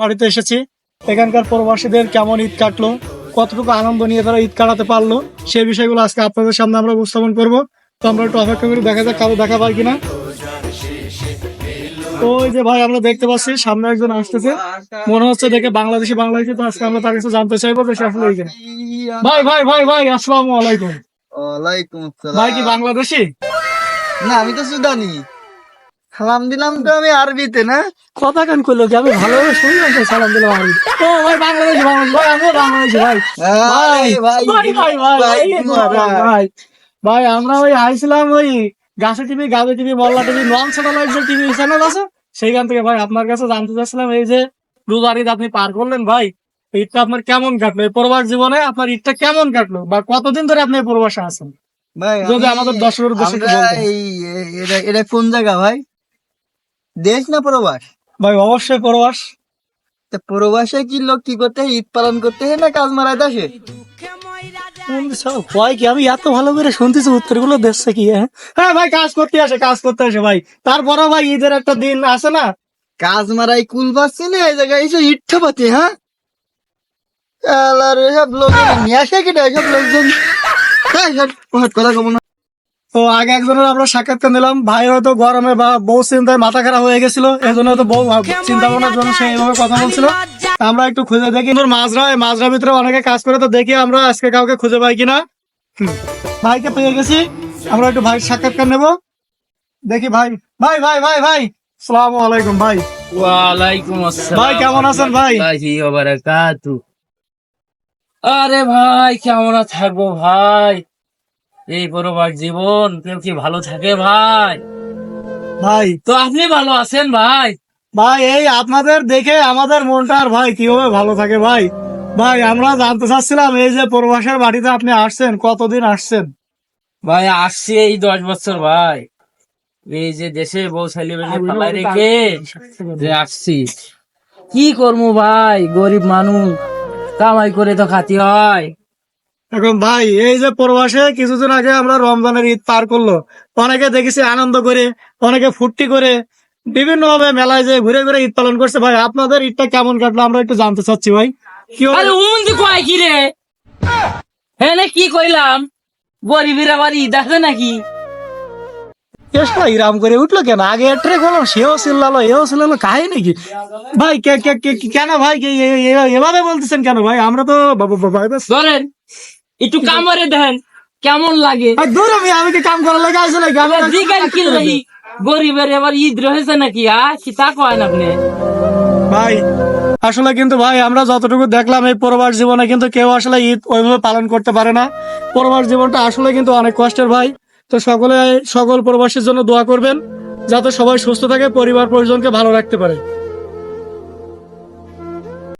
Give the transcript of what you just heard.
বাড়িতে এসেছি। এখানকার প্রবাসীদের কেমন ঈদ কাটলো কতটুকু আনন্দ নিয়ে তারা ঈদ কাটাতে পারল সেই বিষয়গুলো আজকে আপনাদের সামনে আমরা উপস্থাপন করব। তো আমরা একটু অপেক্ষা করি দেখা যাক কারও দেখা পাই কিনা। ওই যে ভাই আমরা দেখতে পাচ্ছি সামনে একজন আসতেছে। মনে হচ্ছে দেখে বাংলাদেশি বাংলাদেশি তো আজকে আমরা তার কাছে জানতে চাইব যে আসলে ভাই ভাই ভাই ভাই আসসালামু আলাইকুম। ওয়ালাইকুম আসসালাম। ভাই কি বাংলাদেশি? না আমি তো সুদানি। সালাম দিলাম তো আমি আরবিতে না কথা কেন করল কি আমি ভালোভাবে শুনলাম তো সালাম দিলাম আমি ও ভাই বাংলাদেশি ভাই আমিও বাংলাদেশি ভাই ভাই ভাই ভাই ভাই ভাই আমরা ওই আইছিলাম ওই গাছে টিভি গাবে TV Molla TV non satellite যে টিভি চ্যানেল আছে সেইখান থেকে ভাই আপনার কাছে জানতে চাচ্ছিলাম এই যে রোজার ঈদ আপনি পার করলেন ভাই ঈদটা আপনার কেমন কাটলো এই প্রবাস জীবনে আপনার ঈদটা কেমন কাটলো বা কতদিন ধরে আপনি এই প্রবাসে আছেন ভাই যদি আমাদের দর্শকের এ- এটা এটা কোন জায়গা ভাই দেশ না প্রবাস? ভাই অবশ্যই প্রবাস। তা প্রবাসে কি লোক কি করতে হয়? ঈদ পালন করতে হয় না কাজ কোন কি? আমি এত ভালো করে শুনতেছি উত্তরগুলো দেখছে কি হ্যাঁ? হ্যাঁ ভাই কাজ করতে আসে কাজ করতে আসে ভাই। তারপরে ভাই ঈদের একটা দিন আছে না? কাজ মারাই কুল পাচ্ছি না এই জায়গায় এসে ইট্ঠা পাতি হ্যাঁ? এসব লোক নিয়ে আসে কিনা এসব লোকজন হ্যাঁ, কথা কমন তো আগে একজনের আমরা সাক্ষাৎকার নিলাম। ভাই হয়তো গরমে বা বউ চিন্তায় মাথা খারাপ হয়ে গেছিল এই জন্য হয়তো বউ চিন্তা ভাবনার জন্য সে এইভাবে কথা বলছিল। আমরা একটু খুঁজে দেখি। মাঝরা এই ভিতরে অনেকে কাজ করে তো দেখি আমরা আজকে কাউকে খুঁজে পাই কিনা। ভাইকে পেয়ে গেছি। আমরা একটু ভাই সাক্ষাৎকার নেব। দেখি ভাই। ভাই ভাই ভাই ভাই। সালাম আলাইকুম ভাই। ওয়ালাইকুম আসসালাম। ভাই কেমন আছেন ভাই? আল্লাহি ওয়া বারাকাতু। আরে ভাই কেমন থাকব ভাই? এই পরবার জীবন কেউ কি ভালো থাকে ভাই? ভাই। তো আপনি ভালো আছেন ভাই? ভাই এই আপনাদের দেখে আমাদের মনটা আর ভাই কীভাবে ভালো থাকে ভাই? ভাই আমরা জানতে চাচ্ছিলাম এই যে প্রবাসের বাড়িতে আপনি আসছেন কতদিন আসছেন? ভাই আসছি এই দশ বছর ভাই। এই যে দেশে বউ রেখে যে আসছি। কি করব ভাই গরিব মানুষ কামাই করে তো খাতি হয়। এখন ভাই এই যে প্রবাসে কিছুদিন আগে আমরা রমজানের ঈদ পার করল। অনেকে দেখেছি আনন্দ করে অনেকে ফুর্তি করে। বিভিন্ন ভাবে মেলায় যে ঘুরে ঘুরে ঈদ পালন করছে ভাই আপনাদের ঈদটা কেমন কাটলো? আমরা একটু জানতে চাচ্ছি ভাই। কি কয় কি রে? হ্যাঁ না কি কইলাম? গরিবের আবার ঈদ আছে নাকি? কেসটা ইরাম করে উঠল কেন? আগে ট্রে করলাম সেও চিল্লালো এও চিল্লালো কাহে নাকি? ভাই কেন ভাই এভাবে বলতেছেন কেন ভাই? আমরা তো বাবা বাবা এবার ধরেন একটু কামড়ে দেন কেমন লাগে। দূর আমি আমি কি কাম করার লাগে? আসলে নাকি কি লাগি গরিবের এবার ঈদ রয়েছে নাকি আ কি তা কয় আপনি? ভাই আসলে কিন্তু ভাই আমরা যতটুকু দেখলাম এই পরবার জীবনে কিন্তু কেউ আসলে ঈদ ওইভাবে পালন করতে পারে না। পরবার জীবনটা আসলে কিন্তু অনেক কষ্টের ভাই। তো সকলে সকল প্রবাসীর জন্য দোয়া করবেন যাতে সবাই সুস্থ থাকে পরিবার পরিজনকে ভালো রাখতে পারে।